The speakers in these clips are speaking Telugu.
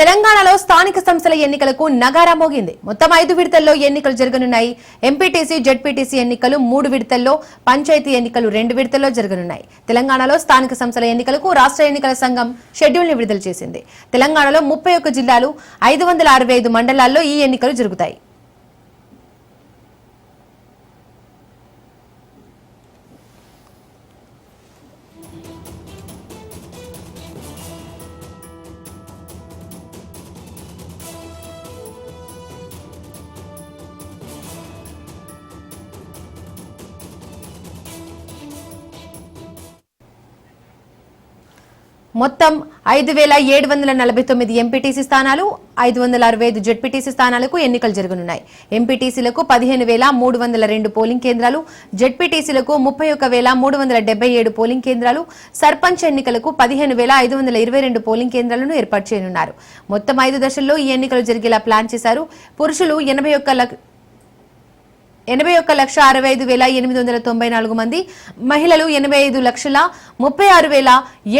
తెలంగాణలో స్థానిక సంస్థల ఎన్నికలకు నగారా మోగింది. మొత్తం ఐదు విడతల్లో ఎన్నికలు జరగనున్నాయి. ఎంపీటీసీ జెడ్పీటీసీ ఎన్నికలు మూడు విడతల్లో పంచాయతీ ఎన్నికలు రెండు విడతల్లో జరగనున్నాయి. తెలంగాణలో స్థానిక సంస్థల ఎన్నికలకు రాష్ట్ర ఎన్నికల సంఘం షెడ్యూల్ని విడుదల చేసింది. తెలంగాణలో ముప్పై జిల్లాలు ఐదు వందల అరవై ఐదు మండలాల్లో ఈ ఎన్నికలు జరుగుతాయి. మొత్తం ఐదు వేల ఏడు వందల నలభై తొమ్మిది ఎంపీటీసీ స్థానాలు ఐదు వందల అరవై ఐదు జెడ్పీటీసీ స్థానాలకు ఎన్నికలు జరగనున్నాయి. ఎంపీటీసీలకు పదిహేను వేల మూడు వందల రెండు పోలింగ్ కేంద్రాలు జెడ్పీటీసీలకు ముప్పై ఒక్క వేల మూడు వందల డెబ్బై ఏడు పోలింగ్ కేంద్రాలు సర్పంచ్ ఎన్నికలకు పదిహేను వేల ఐదు వందల ఇరవై రెండు పోలింగ్ కేంద్రాలను ఏర్పాటు చేయనున్నారు. మొత్తం ఐదు దశల్లో ఈ ఎన్నికలు జరిగేలా ప్లాన్ చేశారు. పురుషులు ఎనభై ఒక్క లక్ష ఎనభై ఒక్క లక్ష అరవై ఐదు వేల ఎనిమిది వందల తొంభై నాలుగు మంది మహిళలు ఎనభై ఐదు లక్షల ముప్పై ఆరు వేల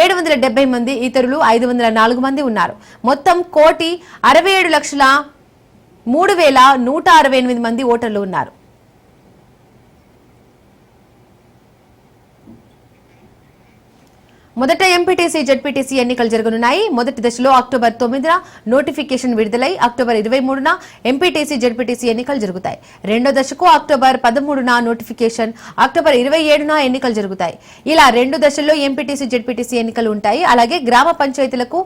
ఏడు వందల డెబ్బై మంది ఇతరులు ఐదు వందల నాలుగు మంది ఉన్నారు. మొత్తం కోటి అరవై ఏడు లక్షల మూడు వేల నూట అరవై ఎనిమిది మంది ఓటర్లు ఉన్నారు. మొదట ఎంపీటీసీ జెడ్పీటీసీ ఎన్నికలు జరగనున్నాయి. మొదటి దశలో అక్టోబర్ తొమ్మిదిన నోటిఫికేషన్ విడుదలై అక్టోబర్ ఇరవై మూడున ఎంపీటీసీ జెడ్పీటీసీ ఎన్నికలు జరుగుతాయి. రెండో దశకు అక్టోబర్ పదమూడున నోటిఫికేషన్ అక్టోబర్ ఇరవై ఏడున ఎన్నికలు జరుగుతాయి. ఇలా రెండు దశల్లో ఎంపీటీసీ జడ్పీటీసీ ఎన్నికలు ఉంటాయి. అలాగే గ్రామ పంచాయతీలకు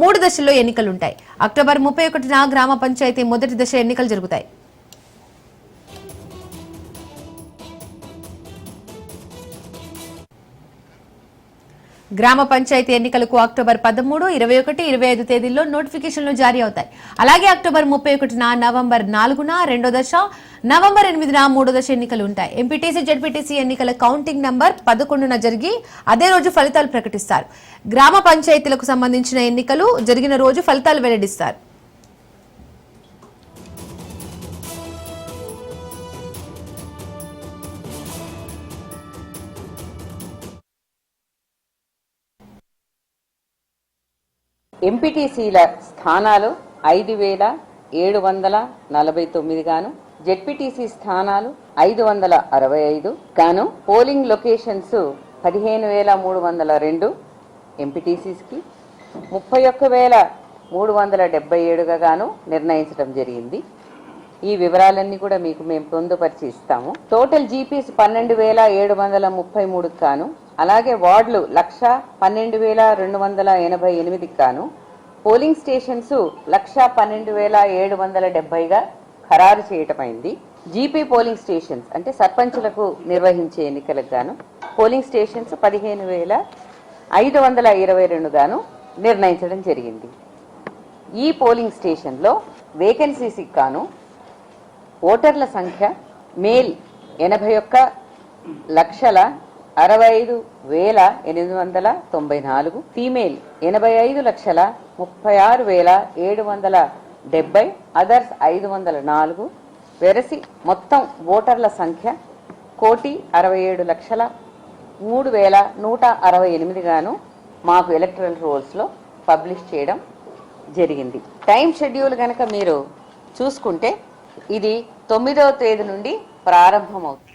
మూడు దశల్లో ఎన్నికలు ఉంటాయి. అక్టోబర్ ముప్పై ఒకటిన గ్రామ పంచాయతీ మొదటి దశ ఎన్నికలు జరుగుతాయి. గ్రామ పంచాయతీ ఎన్నికలకు అక్టోబర్ పదమూడు ఇరవై ఒకటి ఇరవై ఐదు తేదీల్లో నోటిఫికేషన్లు జారీ అవుతాయి. అలాగే అక్టోబర్ ముప్పై ఒకటిన నవంబర్ నాలుగున రెండో దశ నవంబర్ ఎనిమిదిన మూడో దశ ఎన్నికలు ఉంటాయి. ఎంపీటీసీ జడ్పీటీసీ ఎన్నికల కౌంటింగ్ నంబర్ పదకొండున జరిగి అదే రోజు ఫలితాలు ప్రకటిస్తారు. గ్రామ పంచాయతీలకు సంబంధించిన ఎన్నికలు జరిగిన రోజు ఫలితాలు వెల్లడిస్తారు. ఎంపీటీసీల స్థానాలు ఐదు వేల ఏడు వందల నలభై తొమ్మిది గాను జెడ్పీటీసీ స్థానాలు ఐదు వందల అరవై ఐదు గాను పోలింగ్ లొకేషన్స్ పదిహేను వేల మూడు వందల రెండు ఎంపీటీసీస్కి ముప్పై ఒక్క వేల మూడు వందల డెబ్బై ఏడుగా గాను నిర్ణయించడం జరిగింది. ఈ వివరాలన్నీ కూడా మీకు మేము పొందుపరిచి ఇస్తాము. టోటల్ జీపీస్ పన్నెండు వేల ఏడు వందల ముప్పై మూడుకి కాను అలాగే వార్డులు లక్ష పన్నెండు వేల రెండు వందల ఎనభై ఎనిమిదికి కాను పోలింగ్ స్టేషన్స్ లక్ష పన్నెండు వేల ఏడు వందల డెబ్బైగా ఖరారు చేయటమైంది. జీపీ పోలింగ్ స్టేషన్స్ అంటే సర్పంచులకు నిర్వహించే ఎన్నికలకు గాను పోలింగ్ స్టేషన్స్ పదిహేను వేల ఐదు వందల ఇరవై రెండు గాను నిర్ణయించడం జరిగింది. ఈ పోలింగ్ స్టేషన్లో వేకెన్సీస్కి కాను ఓటర్ల సంఖ్య మేల్ ఎనభై ఒక్క లక్షల అరవై ఐదు వేల ఎనిమిది వందల తొంభై నాలుగు ఫీమేల్ ఎనభై ఐదు లక్షల ముప్పై ఆరు వేల ఏడు వందల డెబ్బై. అదర్స్ ఐదు వందల నాలుగు. వెరసి మొత్తం ఓటర్ల సంఖ్య కోటి అరవై ఏడు లక్షల మూడు వేల నూట అరవై ఎనిమిదిగాను మాకు ఎలక్ట్రల్ రోల్స్లో పబ్లిష్ చేయడం జరిగింది. టైం షెడ్యూల్ కనుక మీరు చూసుకుంటే ఇది తొమ్మిదవ తేదీ నుండి ప్రారంభమవుతుంది.